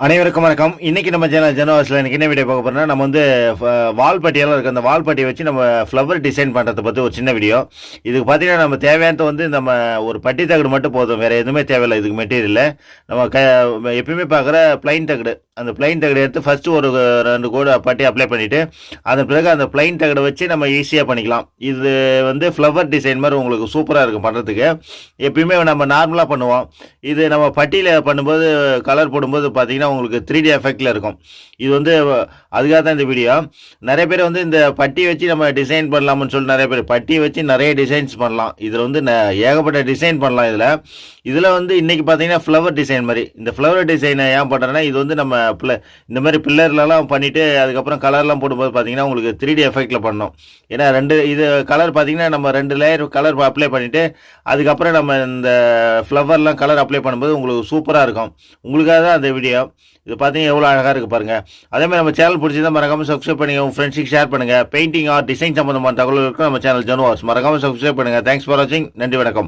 அனைவருக்கும் வணக்கம். இன்னைக்கு நம்ம சேனல் ஜனவாசில் எனக்கு என்ன வீடியோ பார்க்க போறோம்னா நம்ம வந்து ஃப- வால் அந்த வால்பட்டியை வச்சு நம்ம ஃப்ளவர் டிசைன் பண்ணுறதை பற்றி ஒரு சின்ன வீடியோ இதுக்கு பார்த்தீங்கன்னா நம்ம தேவையானது வந்து நம்ம ஒரு பட்டி தகடு மட்டும் போதும். வேறு எதுவுமே தேவையில்லை. இதுக்கு மெட்டீரியல் நம்ம க எப்பயுமே பார்க்குற பிளைன் தகடு. அந்த பிளைன் தகடு எடுத்து ஃபஸ்ட்டு ஒரு ரெண்டு கோடு பட்டி அப்ளை பண்ணிவிட்டு அதன் பிறகு அந்த பிளைன் தகடை வச்சு நம்ம ஈஸியாக பண்ணிக்கலாம். இது வந்து ஃப்ளவர் டிசைன் மாதிரி உங்களுக்கு சூப்பராக இருக்கும் பண்ணுறதுக்கு எப்பயுமே நம்ம நார்மலாக பண்ணுவோம். இது நம்ம பட்டியில் பண்ணும்போது கலர் போடும்போது பார்த்திங்கன்னா உங்களுக்கு த்ரீ டி எஃபெக்டில் இருக்கும். இது வந்து அதுக்காக தான் இந்த வீடியோ நிறைய பேர் வந்து இந்த பட்டி வச்சு நம்ம டிசைன் பண்ணலாம்னு சொல்லி நிறைய பேர் பட்டியை வச்சு நிறைய டிசைன்ஸ் பண்ணலாம். இதில் வந்து ந- ஏகப்பட்ட டிசைன் பண்ணலாம் இதில். இதில் வந்து இன்றைக்கி பார்த்தீங்கன்னா ஃப்ளவர் டிசைன் மாதிரி. இந்த ஃப்ளவர் டிசைனை ஏன் பண்ணுறேன்னா இது வந்து நம்ம பிள்ளை இந்த மாதிரி பில்லர்லலாம் பண்ணிவிட்டு அதுக்கப்புறம் கலர்லாம் போடும்போது பார்த்தீங்கன்னா உங்களுக்கு த்ரீ டி எஃபெக்டில் பண்ணோம். ஏன்னா ரெண்டு இது கலர் பார்த்தீங்கன்னா நம்ம ரெண்டு லேயர் கலர் அப்ளை பண்ணிவிட்டு அதுக்கப்புறம் நம்ம இந்த ஃப்ளவர்லாம் கலர் அப்ளை பண்ணும்போது உங்களுக்கு சூப்பராக இருக்கும். உங்களுக்காக தான் அந்த வீடியோ இது பார்த்தீங்கன்னா எவ்வளோ அழகாக இருக்குது பாருங்கள் அதே மாதிரி நம்ம சேனல் பிடிச்சிருந்தா மறக்காமல் சப்ஸ்கிரைப் பண்ணுங்கள் உங்கள் ஃப்ரெண்ட்ஸுக்கு ஷேர் பண்ணுங்கள் பெயிண்டிங் ஆர் டிசைன் சம்மந்தமான தகவல்களுக்கு நம்ம சேனல் ஜனுவாஸ். மறக்காமல் சப்ஸ்கிரைப் பண்ணுங்கள் தேங்க்ஸ் ஃபார் வாட்சிங் நன்றி வணக்கம்.